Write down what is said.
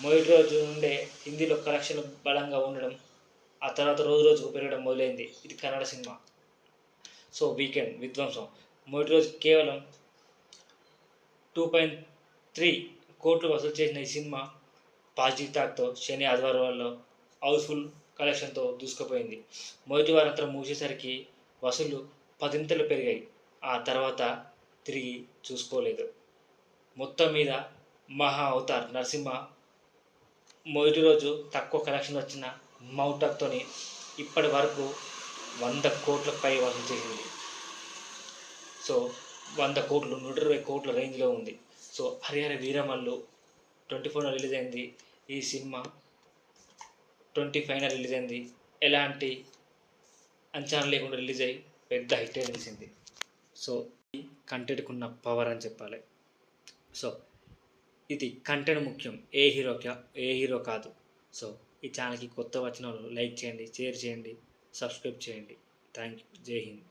మొదటి రోజు నుండే హిందీలో కలెక్షన్ బలంగా ఉండడం ఆ తర్వాత రోజు రోజుకు పెరగడం మొదలైంది. ఇది కన్నడ సినిమా. సో వీకెండ్ విధ్వంసం. మొదటి రోజు కేవలం టూ పాయింట్ త్రీ కోట్లు వసూలు చేసిన ఈ సినిమా పాజిటివ్ టాక్తో శని ఆదివారాల్లో హౌస్ఫుల్ కలెక్షన్తో దూసుకుపోయింది. మొదటి వారంతరం మూసేసరికి వసూలు పదింతలు పెరిగాయి. ఆ తర్వాత తిరిగి చూసుకోలేదు. మొత్తం మీద మహా అవతార్ నరసింహ మొదటి రోజు తక్కువ కలెక్షన్ వచ్చిన మౌటక్తోని ఇప్పటి వరకు వంద కోట్ల పై వసూలు చేసింది. సో వంద కోట్లు నూట ఇరవై కోట్ల రేంజ్లో ఉంది. సో హరిహర వీరమల్లు ట్వంటీ ఫోర్న రిలీజ్ అయింది. ఈ సినిమా ట్వంటీ ఫైవ్న రిలీజ్ అయింది. ఎలాంటి అంచనా లేకుండా రిలీజ్ అయ్యి పెద్ద హిట్ నిలిచింది. సో ఈ కంటెంట్కి ఉన్న పవర్ అని చెప్పాలి. సో ఇది కంటెంట్ ముఖ్యం. ఏ హీరో ఏ హీరో కాదు. సో ఈ ఛానల్కి కొత్త వచ్చిన వాళ్ళు లైక్ చేయండి షేర్ చేయండి సబ్స్క్రైబ్ చేయండి. Thank you. జై హింద్.